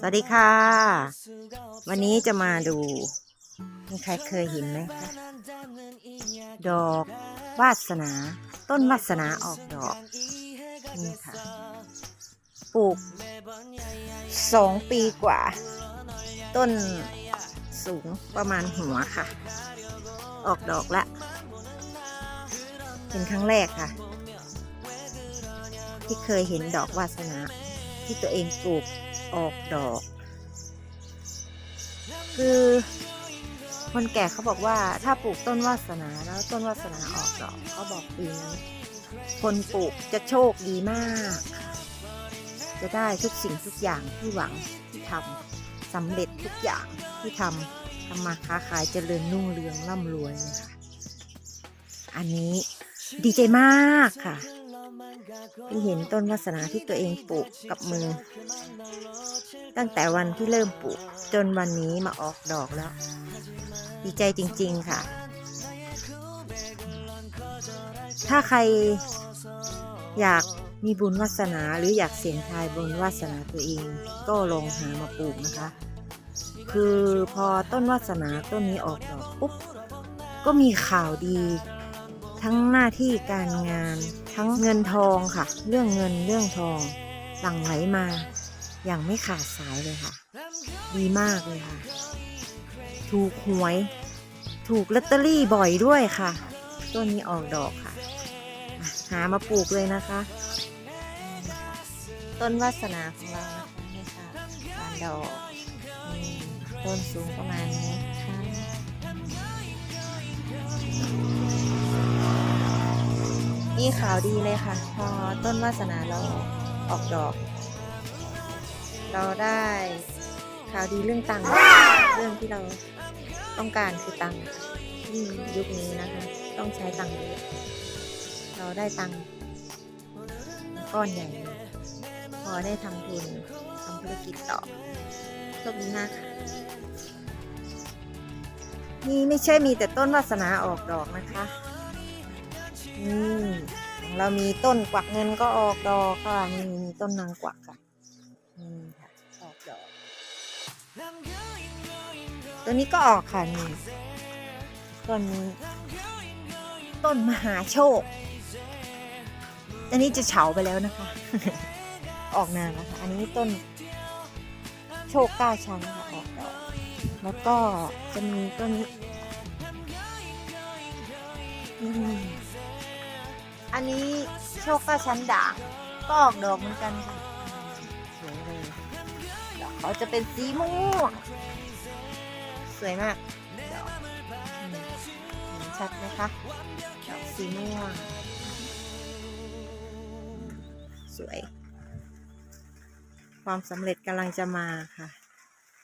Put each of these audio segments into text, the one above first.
สวัสดีค่ะ วันนี้จะมาดู มีใครเคยเห็นไหมคะดอกวาสนา ต้นวาสนาออกดอก นี่ค่ะ ปลูกสองปีกว่า ต้นสูงประมาณหัวค่ะ ออกดอกละ เป็นครั้งแรกค่ะ ที่เคยเห็นดอกวาสนาที่ตัวเองปลูกออกดอก คือคนแก่เขาบอกว่าถ้าปลูกต้นวาสนาแล้วต้นวาสนาออกดอกเขาบอกปีนั้นคนปลูกจะโชคดีมาก จะได้ทุกสิ่งทุกอย่างที่หวังที่ทำสำเร็จทุกอย่างที่ทำทำมาค้าขายเจริญรุ่งเรืองร่ำรวยเลยค่ะอันนี้ดีใจมากค่ะ ที่เห็นต้นวาสนาที่ตัวเองปลูกกับมือ ตั้งแต่วันที่เริ่มปลูก จนวันนี้มาออกดอกแล้ว ดีใจจริง ๆ ค่ะ ถ้าใครอยากมีบุญวาสนาหรืออยากเสี่ยงทายบุญวาสนาตัวเอง ก็ลองหามาปลูกนะคะ คือพอต้นวาสนาต้นนี้ออกดอกปุ๊บก็มีข่าวดี ทั้งหน้าที่การงาน ทั้งเงินทองค่ะ เรื่องเงินเรื่องทองหลั่งไหลมาอย่างไม่ขาดสายเลยค่ะ ดีมากเลยค่ะ ถูกหวย ถูกลอตเตอรี่บ่อยด้วยค่ะต้นนี้ออกดอกค่ะ หามาปลูกเลยนะคะ ต้นวาสนาของเรานะคะนี่ค่ะบานดอกนี่ต้นสูงประมาณนี้ค่ะ นี่ข่าวดีเลยค่ะ พอต้นวาสนาเราออกดอก เราได้ข่าวดีเรื่องตังค์เรื่องที่เราต้องการคือตังค์ยุคนี้นะคะ ต้องใช้ตังค์เยอะเราได้ตังค์ก้อนใหญ่ พอได้ทำทุนทำธุรกิจต่อโชคดีมากค่ะนี่ไม่ใช่มีแต่ต้นวาสนาออกดอกนะคะนี่ เรามีต้นกวักเงินก็ออกดอกค่ะนี่มีต้นนางกวักค่ะนี่ค่ะออกดอก ตัวนี้ก็ออกค่ะนี่ต้นนี้ต้นมหาโชค อันนี้จะเฉาไปแล้วนะคะ ออกนานแล้วค่ะ อันนี้ต้นโชคก้าชั้นค่ะออกดอก แล้วก็จะมีต้นนี้ อันนี้โชคก้าชั้นด่างก็ออกดอกเหมือนกันค่ะสวยเลยดอกเขาจะเป็นสีม่วงสวยมากดอกเห็นชัดไหมคะดอกสีม่วงสวย ความสำเร็จกำลังจะมาค่ะ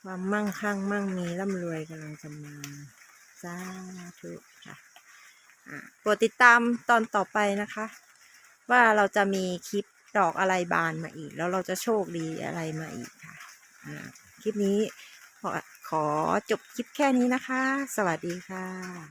ความมั่งคั่งมั่งมีร่ำรวยกำลังจะมาสาธุค่ะอะ โปรดติดตามตอนต่อไปนะคะ ว่าเราจะมีคลิปดอกอะไรบานมาอีก แล้วเราจะโชคดีอะไรมาอีกค่ะคลิปนี้ขอขอจบคลิปแค่นี้นะคะ สวัสดีค่ะ